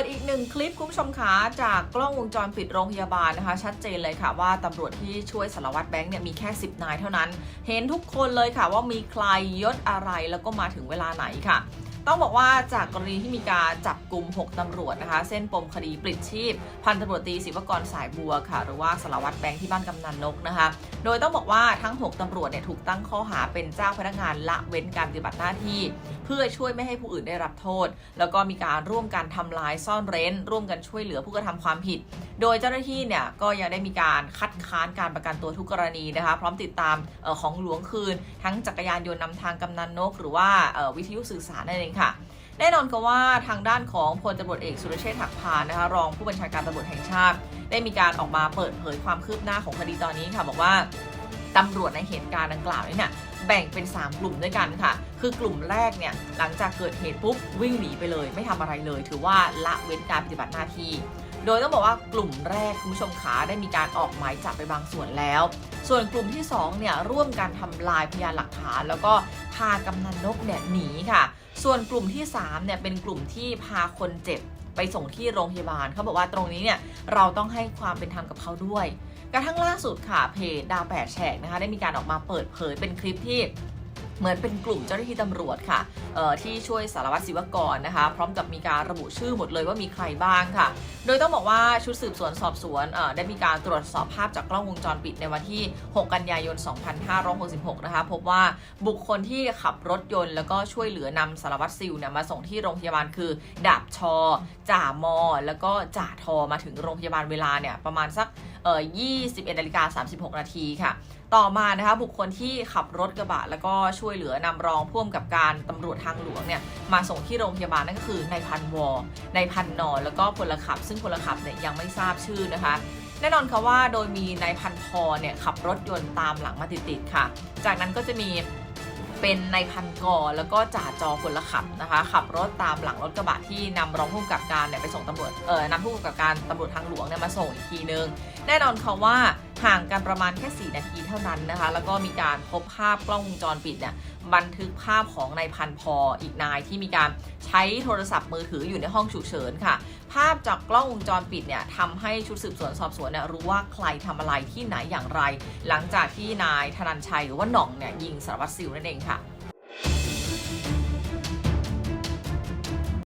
ดอีกหนึ่งคลิปคุณผู้ชมคะจากกล้องวงจรปิดโรงพยาบาลนะคะ ชัดเจนเลยค่ะว่าตำรวจที่ช่วยสารวัตรแบงค์เนี่ยมีแค่ 10 นายเท่านั้น เห็นทุกคนเลยค่ะว่ามีใครยศอะไรแล้วก็มาถึงเวลาไหนค่ะ ต้องบอกว่าจากกรณีที่มีการจับกลุ่ม 6 ตำรวจนะคะ เส้นปมคดีปลิดชีพ พันตำรวจตีศิวกรสายบัวค่ะ หรือว่าสารวัตรแบงค์ที่บ้านกำนันนกนะคะโดยต้องบอกว่าทั้ง 6 ตำรวจเนี่ยถูกตั้งข้อหาเป็นเจ้าพนักงานละเว้นการปฏิบัติหน้าที่ เพื่อช่วยไม่ให้ผู้อื่นได้รับโทษ แล้วก็มีการร่วมกันทำลายซ่อนเร้น ร่วมกันช่วยเหลือผู้กระทำความผิด โดยเจ้าหน้าที่เนี่ยก็ยังได้มีการคัดค้านการประกันตัวทุกกรณีนะคะ พร้อมติดตามออของหลวงคืน ทั้งจักรยานยนต์นำทางกำนันนก หรือว่าออวิทยุสื่อสารนั่นเองค่ะ แน่นอนก็ว่าทางด้านของพลตำรวจเอกสุรเชษฐ์หักพานนะคะรองผู้บัญชาการตำรวจแห่งชาติ ได้มีการออกมาเปิดเผยความคืบหน้าของคดีตอนนี้ค่ะ บอกว่าตำรวจในเหตุการณ์ดังกล่าวนี้เนี่ยแบ่งเป็น 3 กลุ่มด้วยกันค่ะ คือกลุ่มแรกเนี่ยหลังจากเกิดเหตุปุ๊บวิ่งหนีไปเลย ไม่ทำอะไรเลย ถือว่าละเว้นการปฏิบัติหน้าที่ โดยต้องบอกว่ากลุ่มแรกคุณผู้ชมขาได้มีการออกหมายจับไปบางส่วนแล้ว ส่วนกลุ่มที่2เนี่ยร่วมกันทำลายพยานหลักฐาน แล้วก็พากำนันนกเนี่ยหนีค่ะ ส่วนกลุ่มที่3เนี่ยเป็นกลุ่มที่พาคนเจ็บไปส่งที่โรงพยาบาลเขาบอกว่าตรงนี้เนี่ยเราต้องให้ความเป็นธรรมกับเขาด้วย กระทั่งล่าสุดค่ะเพจดาวแปดแฉกนะคะได้มีการออกมาเปิดเผยเป็นคลิปที่ เหมือนเป็นกลุ่มเจ้าหน้าที่ตำรวจค่ะที่ช่วยสารวัตรศิวกรนะคะ พร้อมกับมีการระบุชื่อหมดเลยว่ามีใครบ้างค่ะ โดยต้องบอกว่าชุดสืบสวนสอบสวนได้มีการตรวจสอบภาพจากกล้องวงจรปิดในวันที่ 6 กันยายน 2566 นะคะ พบว่าบุคคลที่ขับรถยนต์แล้วก็ช่วยเหลือนำสารวัตรซิลเนี่ยมาส่งที่โรงพยาบาลคือดาบชอจ่ามอ แล้วก็จ่าทอมาถึงโรงพยาบาลเวลาเนี่ยประมาณสักเอ่อ21นาฬิกา36 นาทีค่ะ ต่อมานะคะบุคคลที่ขับรถกระบะ แล้วก็ช่วยเหลือนำรองพ่วงกับการตำรวจทางหลวงเนี่ยมาส่งที่โรงพยาบาลนั่นก็คือนายพันวอนายพันนอแล้วก็พลขับ ซึ่งพลขับเนี่ยยังไม่ทราบชื่อนะคะแน่นอนค่ะว่าโดยมีนายพันพอเนี่ยขับรถยนต์ตามหลังมาติดๆค่ะ จากนั้นก็จะมี เป็นในพันกอแล้วก็จ่าจอพลขับนะคะ ขับรถตามหลังรถกระบะที่นำรองผู้กำกับการเนี่ยไปส่งตำรวจเออนำผู้กำกับการตำรวจทางหลวงเนี่ยมาส่งอีกทีนึง แน่นอนเขาว่า ห่างกันประมาณแค่ 4 นาทีเท่านั้นนะคะ แล้วก็มีการพบภาพกล้องวงจรปิดเนี่ยบันทึกภาพของนายพันพออีกนายที่มีการใช้โทรศัพท์มือถืออยู่ในห้องฉุกเฉินค่ะ ภาพจากกล้องวงจรปิดเนี่ยทำให้ชุดสืบสวนสอบสวนเนี่ยรู้ว่าใครทำอะไรที่ไหนอย่างไร หลังจากที่นายธนันชัยหรือว่าหน่องเนี่ยยิงสารวัตรซิวนั่นเองค่ะ